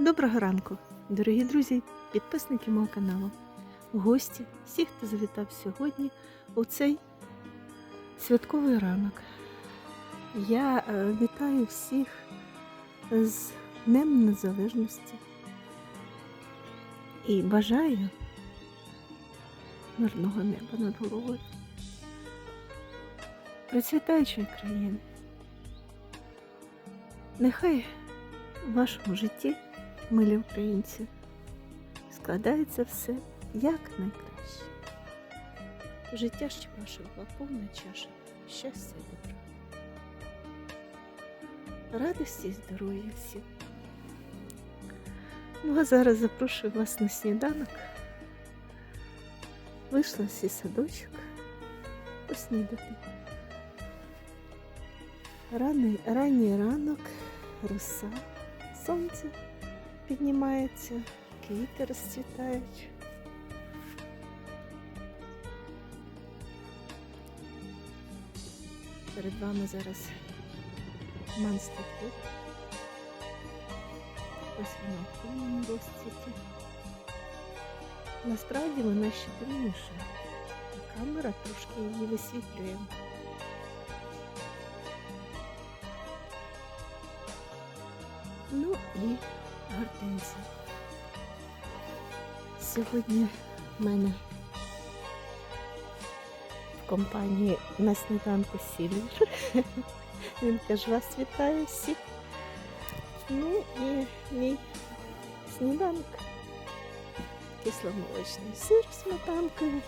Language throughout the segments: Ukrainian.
Доброго ранку, дорогі друзі, підписники мого каналу, гості, всі, хто завітав сьогодні у цей святковий ранок. Я е, вітаю всіх з Днем Незалежності і бажаю мирного неба над головою, процвітаючої країни. Нехай в вашому житті милі українці, складається все як найкраще. Життя ще була повна чаша, щастя і добра. Радості і здоров'я всім. Ну а зараз запрошую вас на сніданок. Вийшла всі садочок поснідати. Ранний, ранній ранок, роса, сонце піднімається, квіти розцвітають. Перед вами зараз манстатут. Ось вона в повному розцвіті. Насправді вона ще темніша. а Камера трошки її висвітлює. Ну і гортензія. Сьогодні в мене в компанії на сніданку Сільвер. Він теж вас вітає всіх. Ну і мій сніданок. Кисломолочний сир з сметанкою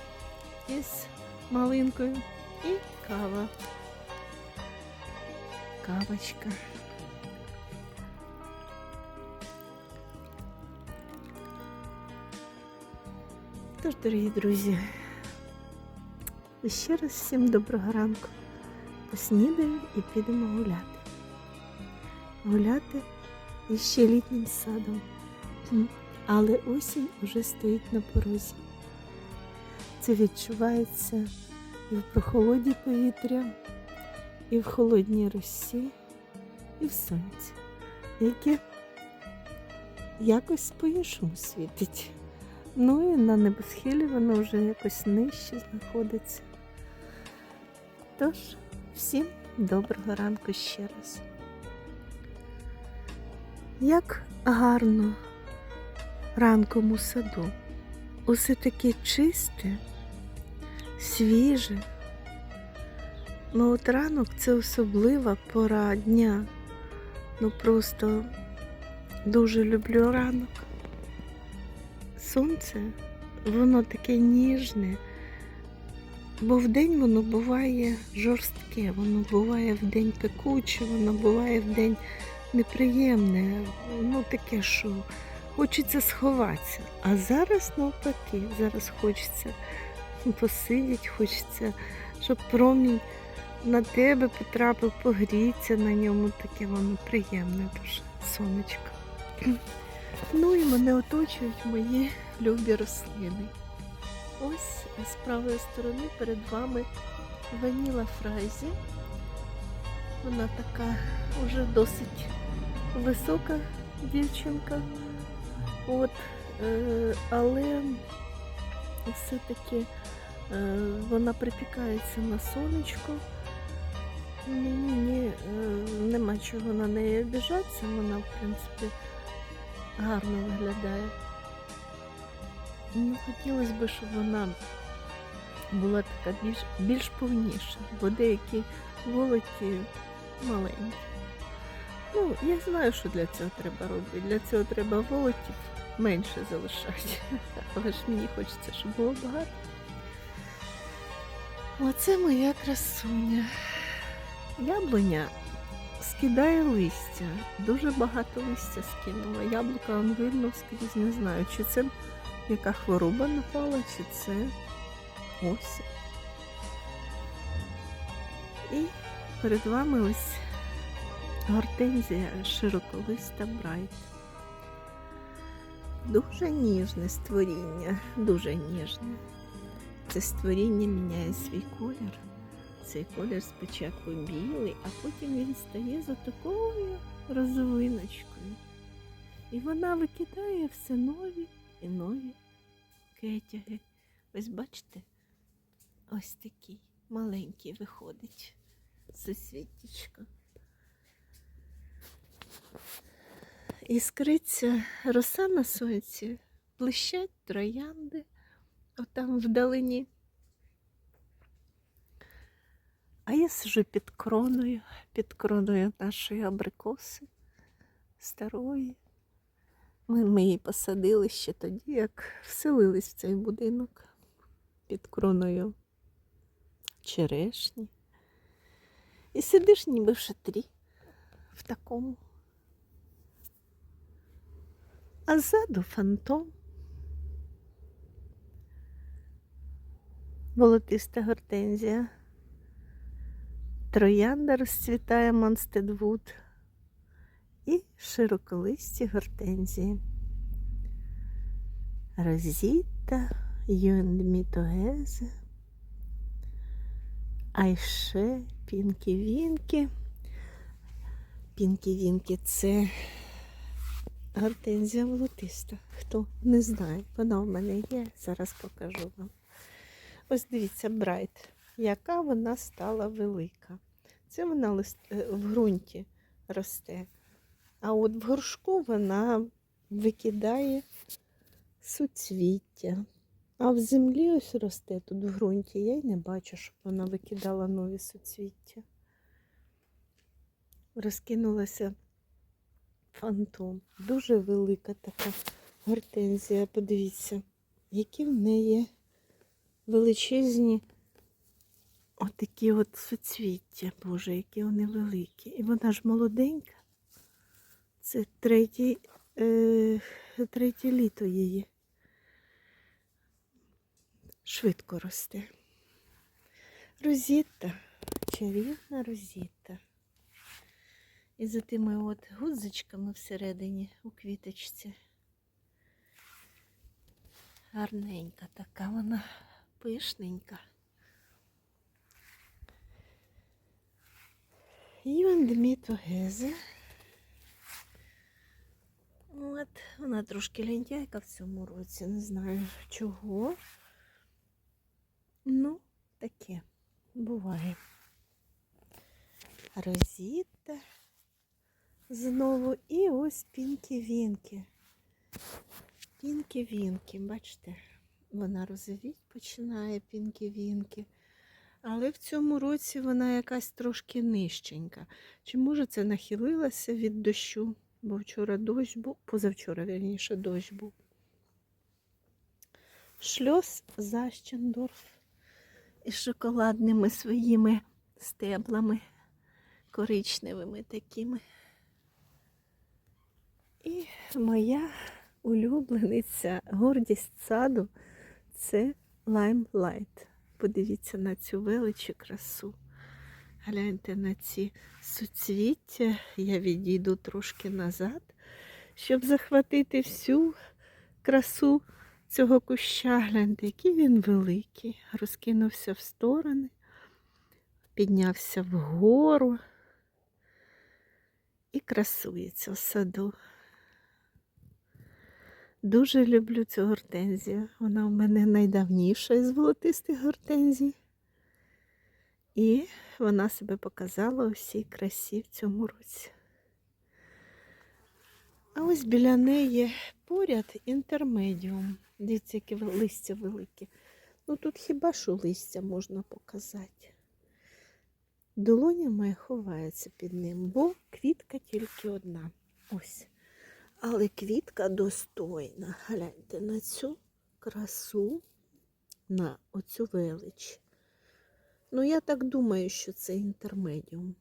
із малинкою і кава. Кавочка. Тож, дорогі друзі, ще раз всім доброго ранку. Поснідаємо і підемо гуляти. Гуляти іще літнім садом. Але осінь уже стоїть на порозі. Це відчувається і в прохолоді повітря, і в холодній росі, і в сонці, яке якось по-іншому світить. Ну і на небосхилі воно вже якось нижче знаходиться. Тож, всім доброго ранку ще раз. Як гарно ранком у саду. Усе таке чисте, свіже. Ну от ранок це особлива пора дня. Ну просто дуже люблю ранок сонце, воно таке ніжне, бо вдень воно буває жорстке, воно буває вдень пекуче, воно буває вдень неприємне, ну таке, що хочеться сховатися. А зараз навпаки, зараз хочеться посидіти, хочеться, щоб промінь на тебе потрапив, погріться на ньому, таке воно приємне дуже сонечко. Ну і мене оточують мої любі рослини. Ось з правої сторони перед вами ваніла фразі. Вона така вже досить висока дівчинка. От, е, але все-таки е, вона припікається на сонечко. Мені е, нема чого на неї обіжатися, вона, в принципі, гарно виглядає. Ну, хотілося б, щоб вона була така більш, більш повніша, бо деякі волоті маленькі. Ну, я знаю, що для цього треба робити. Для цього треба волотів менше залишати. Але ж мені хочеться, щоб було багато. Оце моя красуня. Яблуня скидає листя. Дуже багато листя скинула. Яблука вам видно скрізь, не знаю, чи це яка хвороба напала, чи це осінь. І перед вами ось гортензія широколиста Брайт. Дуже ніжне створіння, дуже ніжне. Це створіння міняє свій колір. Цей колір спочатку білий, а потім він стає за такою розвиночкою. І вона викидає все нові і нові кетяги. Ось бачите, ось такий маленький виходить сусвітічка. Іскриться роса на сонці, блищать троянди, отам вдалині. А я сижу під кроною, під кроною нашої абрикоси старої. Ми, ми її посадили ще тоді, як вселились в цей будинок під кроною черешні. І сидиш ніби в шатрі в такому. А ззаду фантом. Волотиста гортензія. Троянда розцвітає Монстедвуд і широколисті гортензії. Розіта, Юндмітогезе, Айше, Пінкі-Вінкі. Пінкі-Вінкі це гортензія волотиста. Хто не знає, вона в мене є, зараз покажу вам. Ось дивіться, Брайт, яка вона стала велика. Це вона е, в ґрунті росте. А от в горшку вона викидає суцвіття. А в землі ось росте тут в ґрунті. Я й не бачу, щоб вона викидала нові суцвіття. Розкинулася фантом. Дуже велика така гортензія. Подивіться, які в неї величезні отакі от суцвіття. Боже, які вони великі. І вона ж молоденька. Це третє, е, третє літо її. Швидко росте. Розітта, чарівна розітта. І за тими от гудзичками всередині у квіточці. Гарненька така вона, пишненька. Юндмітогезе. От, вона трошки лентяйка в цьому році, не знаю чого. Ну, таке буває. Розіта знову і ось пінкі-вінки. Пінкі-вінки, бачите, вона розовіть починає пінкі-вінки. Але в цьому році вона якась трошки нижченька. Чи може це нахилилася від дощу? Бо вчора дощ був, позавчора, вірніше, дощ був. Шльос Защендорф із шоколадними своїми стеблами, коричневими такими. І моя улюблениця, гордість саду це лаймлайт. Подивіться на цю величу красу. Гляньте на ці суцвіття. Я відійду трошки назад, щоб захватити всю красу цього куща. Гляньте, який він великий. Розкинувся в сторони, піднявся вгору і красується в саду. Дуже люблю цю гортензію. Вона в мене найдавніша із золотистих гортензій. І вона себе показала у красі в цьому році. А ось біля неї поряд інтермедіум. Дивіться, які листя великі. Ну тут хіба що листя можна показати. Долоня моя ховається під ним, бо квітка тільки одна. Ось. Але квітка достойна. Гляньте на цю красу, на оцю велич. Ну, я так думаю, що це інтермедіум,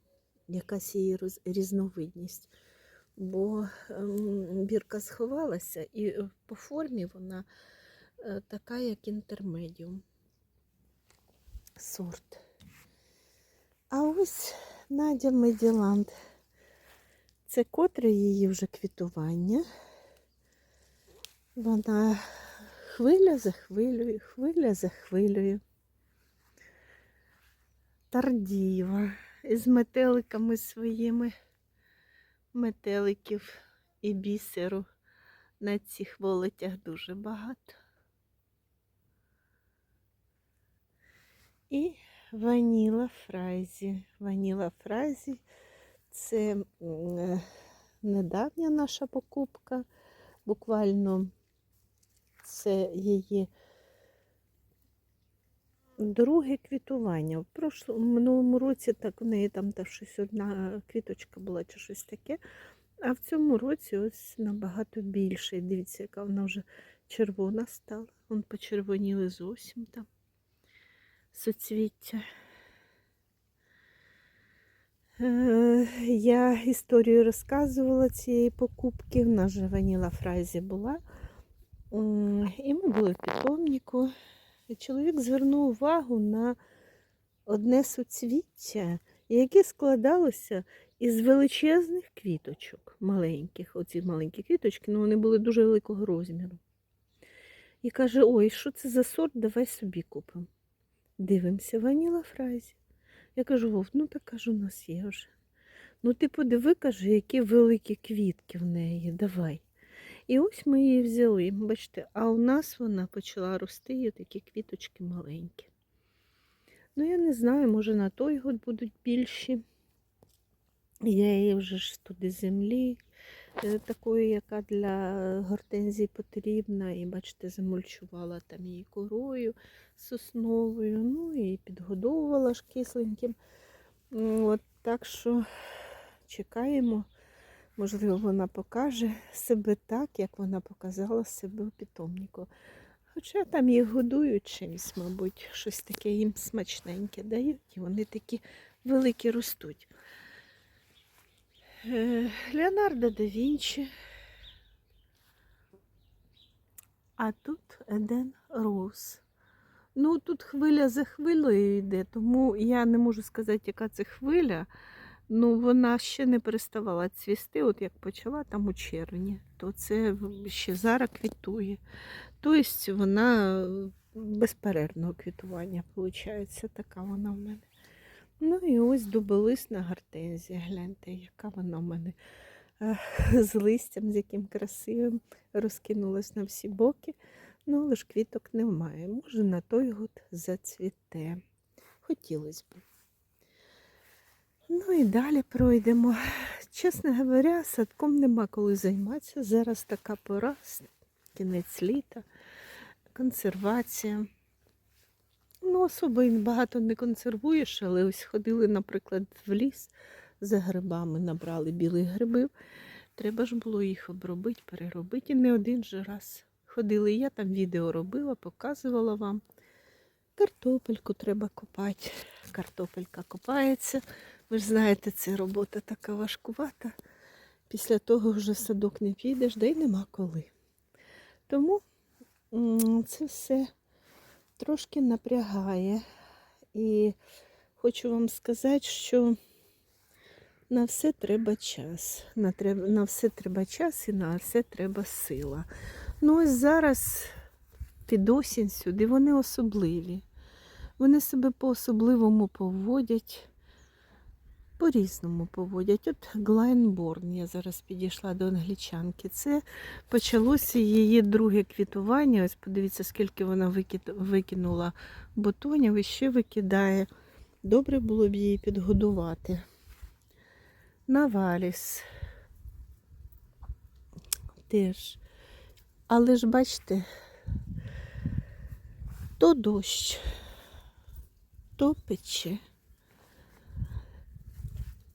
якась її різновидність. Бо ем, бірка сховалася, і е, по формі вона е, така, як інтермедіум. Сорт. А ось Надя Меділанд. Це котре її вже квітування. Вона хвиля за хвилею, хвиля за хвилею. Тардіва із метеликами своїми метеликів і бісеру на цих волотях дуже багато. І ваніла фразі. Ваніла фразі це е, недавня наша покупка. Буквально це її друге квітування. В прошлому минулому році так в неї там та щось одна квіточка була чи щось таке. А в цьому році ось набагато більше. Дивіться, яка вона вже червона стала. Вон почервоніли зовсім там соцвіття. Е, Я історію розказувала цієї покупки. В нас же ваніла фразі була. І ми були в питомнику. Чоловік звернув увагу на одне суцвіття, яке складалося із величезних квіточок, маленьких. Оці маленькі квіточки, ну вони були дуже великого розміру. І каже: Ой, що це за сорт? Давай собі купимо. Дивимося, ваніла фразі. Я кажу, Вов, ну так кажу, у нас є вже. Ну ти подиви, каже, які великі квітки в неї, давай. І ось ми її взяли. Бачите, а у нас вона почала рости, і такі квіточки маленькі. Ну, я не знаю, може на той год будуть більші. Я її вже ж туди землі, е, такої, яка для гортензії потрібна. І, бачите, замульчувала там її корою сосновою, ну і підгодовувала ж кисленьким. От, так що чекаємо. Можливо, вона покаже себе так, як вона показала себе у питомнику. Хоча там їх годують чимось, мабуть, щось таке їм смачненьке дають, і вони такі великі ростуть. Е, Леонардо да Вінчі. А тут Еден Роуз. Ну, тут хвиля за хвилею йде, тому я не можу сказати, яка це хвиля. Ну, вона ще не переставала цвісти, от як почала там у червні, то це ще зараз квітує. Тобто вона безперервного квітування, виходить, така вона в мене. Ну і ось дуболисна гортензія. Гляньте, яка вона в мене е, з листям, з яким красивим, розкинулась на всі боки. Ну, але ж квіток немає. Може, на той год зацвіте. Хотілося б. Ну і далі пройдемо. Чесно говоря, садком нема коли займатися. Зараз така пора, кінець літа, консервація. Ну, особо і багато не консервуєш, але ось ходили, наприклад, в ліс за грибами, набрали білих грибів. Треба ж було їх обробити, переробити. І не один же раз ходили. Я там відео робила, показувала вам. Картопельку треба копати. Картопелька копається. Ви ж знаєте, це робота така важкувата. Після того вже в садок не підеш, да й нема коли. Тому це все трошки напрягає. І хочу вам сказати, що на все треба час. На, треб- на все треба час і на все треба сила. Ну ось зараз під осінь сюди вони особливі. Вони себе по-особливому поводять, по-різному поводять. От Глайнборн, я зараз підійшла до англічанки. Це почалося її друге квітування. Ось подивіться, скільки вона викинула бутонів і ще викидає. Добре було б її підгодувати. Наваліс. Теж. Але ж бачите, то дощ, то пече.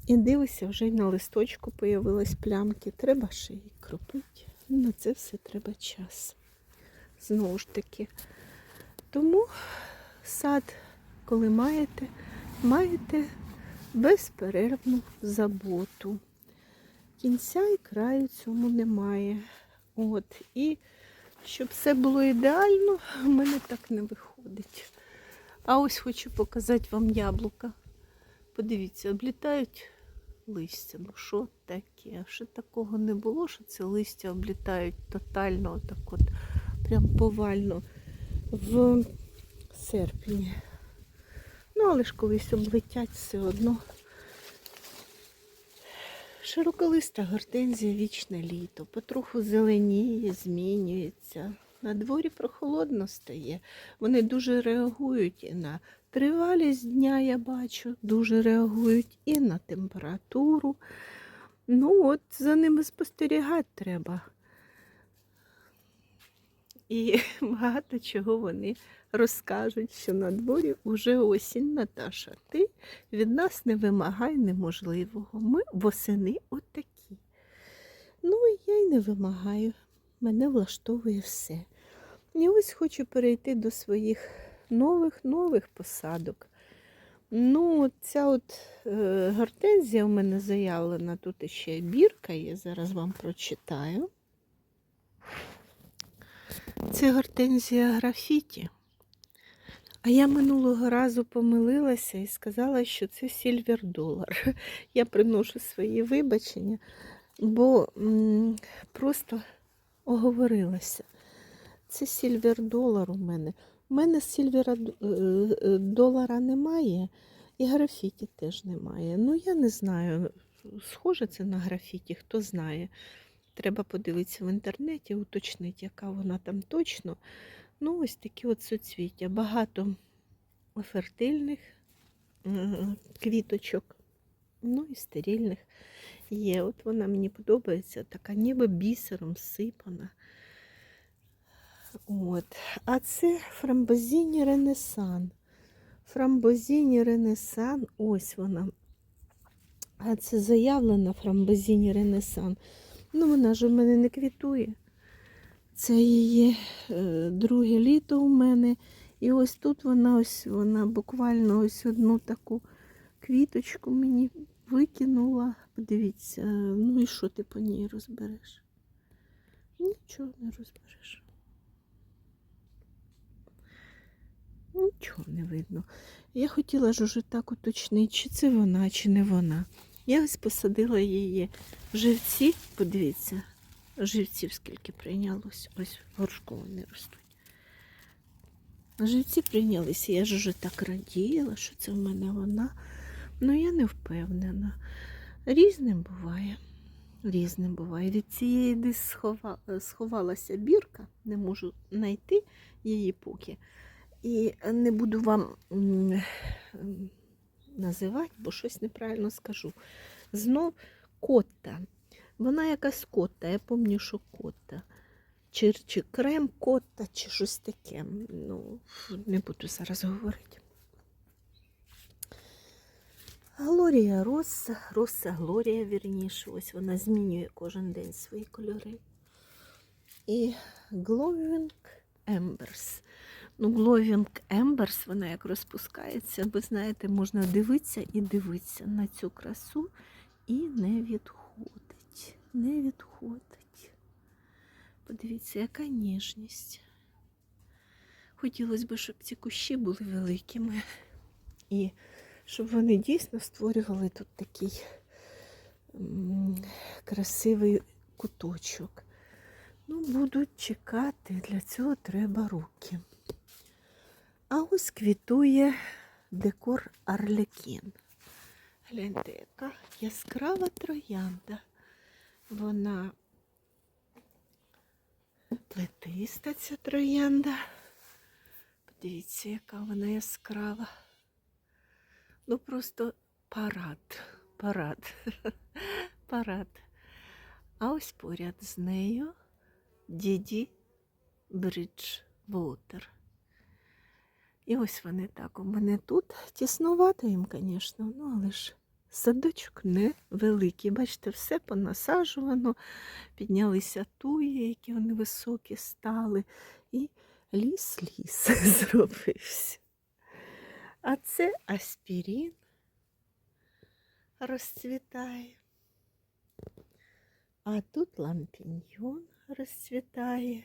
І дивися, вже й на листочку появились плямки. Треба ще її кропити. На це все треба час. Знову ж таки. Тому сад, коли маєте, маєте безперервну заботу. Кінця і краю цьому немає. От. І щоб все було ідеально, в мене так не виходить. А ось хочу показати вам яблука. Подивіться, облітають листя. Ну що таке? Ще такого не було, що це листя облітають тотально, так от, прям повально в серпні. Ну, але ж колись облетять все одно. Широколиста гортензія вічне літо, потроху зеленіє, змінюється. На дворі прохолодно стає. Вони дуже реагують на тривалість дня, я бачу, дуже реагують і на температуру. Ну, от за ними спостерігати треба. І багато чого вони розкажуть, що на дворі уже осінь, Наташа. Ти від нас не вимагай неможливого. Ми восени отакі. Ну, я й не вимагаю. Мене влаштовує все. І ось хочу перейти до своїх нових нових посадок. Ну, ця от е, гортензія у мене заявлена, тут ще бірка є, зараз вам прочитаю. Це гортензія графіті. А я минулого разу помилилася і сказала, що це сільвер долар. Я приношу свої вибачення, бо м, просто оговорилася. Це сільвер долар у мене. У мене сільвера д- е, е, долара немає, і графіті теж немає. Ну, я не знаю, схоже це на графіті, хто знає. Треба подивитися в інтернеті, уточнити, яка вона там точно. Ну, ось такі от суцвіття. Багато фертильних квіточок, ну і стерильних є. От вона мені подобається, така ніби бісером сипана. От. А це фрамбозіні Ренесан. Фрамбозіні Ренесан, ось вона. А це заявлена фрамбозіні Ренесан. Ну, вона ж у мене не квітує. Це її е, друге літо у мене. І ось тут вона ось вона буквально ось одну таку квіточку мені викинула. Подивіться, ну і що ти по ній розбереш? Нічого не розбереш. Нічого не видно. Я хотіла ж уже так уточнити, чи це вона, чи не вона. Я ось посадила її живці, подивіться, живців скільки прийнялось. Ось горшку вони ростуть. Живці прийнялися, я ж уже так раділа, що це в мене вона. Ну я не впевнена. Різним буває. Різним буває. Від цієї десь сховалася бірка, не можу знайти її поки. І не буду вам називати, бо щось неправильно скажу. Знов котта. Вона якась котта, я пам'ятаю, що котта. Чи, чи крем котта, чи щось таке. Ну, не буду зараз говорити. Глорія Росса, Росса Глорія, вірніше, ось вона змінює кожен день свої кольори. І Glowing Embers. Ну, Glowing Embers, вона як розпускається, ви знаєте, можна дивитися і дивитися на цю красу і не відходить. Не відходить. Подивіться, яка ніжність. Хотілося б, щоб ці кущі були великими. І щоб вони дійсно створювали тут такий красивий куточок. Ну, будуть чекати, для цього треба руки. А ось квітує декор Арлекін. Гляньте, яка яскрава троянда. Вона плетиста ця троянда. Подивіться, яка вона яскрава. Ну просто парад, парад, парад. А ось поряд з нею Діді Бридж Вотер. І ось вони так у мене тут. Тіснувато їм, звісно, ну але ж садочок невеликий. Бачите, все понасаджувано, піднялися туї, які вони високі стали, і ліс-ліс зробився. А це аспірін розцвітає. А тут лампіньйон розцвітає.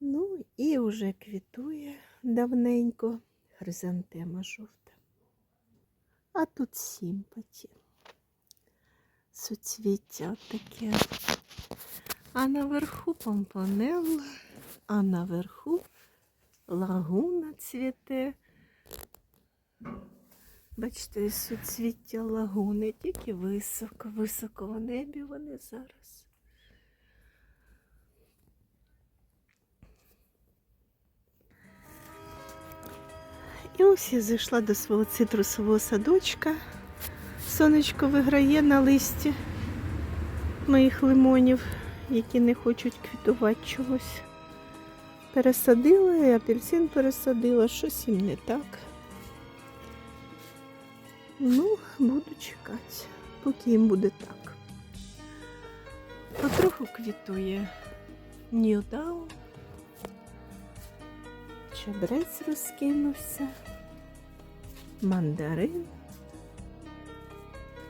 Ну і вже квітує давненько хризантема жовта. А тут сімпаті. Суцвіття таке. А наверху помпонелла, а наверху лагуна цвіте. Бачите, суцвіття лагуни, тільки високо, високо в небі вони зараз. І ось я зайшла до свого цитрусового садочка. Сонечко виграє на листі моїх лимонів, які не хочуть квітувати чогось. Пересадила, і апельсин пересадила, щось їм не так. Ну, буду чекати, поки їм буде так. Потроху квітує Ньюдаун. Чебрець розкинувся, мандарин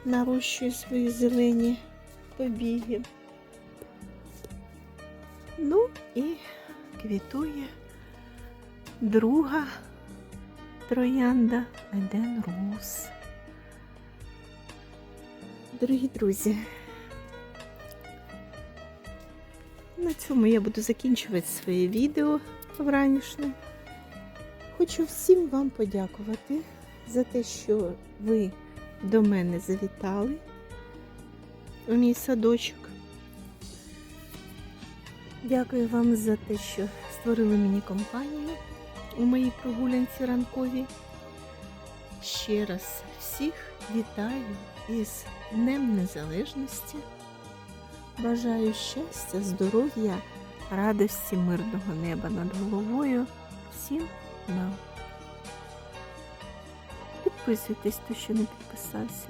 нарощує свої зелені побіги. Ну і квітує друга троянда Еден Рус. Дорогі друзі, на цьому я буду закінчувати своє відео вранішнє. Хочу всім вам подякувати за те, що ви до мене завітали у мій садочок. Дякую вам за те, що створили мені компанію у моїй прогулянці ранковій. Ще раз всіх вітаю із Днем Незалежності. Бажаю щастя, здоров'я, радості, мирного неба над головою. Всім нам. Підписуйтесь, хто ще не підписався.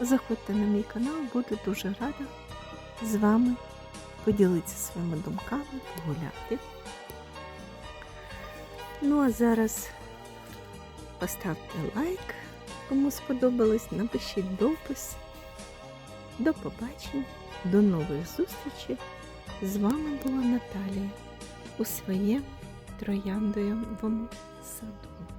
Заходьте на мій канал, буду дуже рада з вами поділитися своїми думками, погуляти. Ну а зараз поставте лайк, кому сподобалось, напишіть допис. До побачення, до нових зустрічей. З вами була Наталія у своєму трояндовому саду.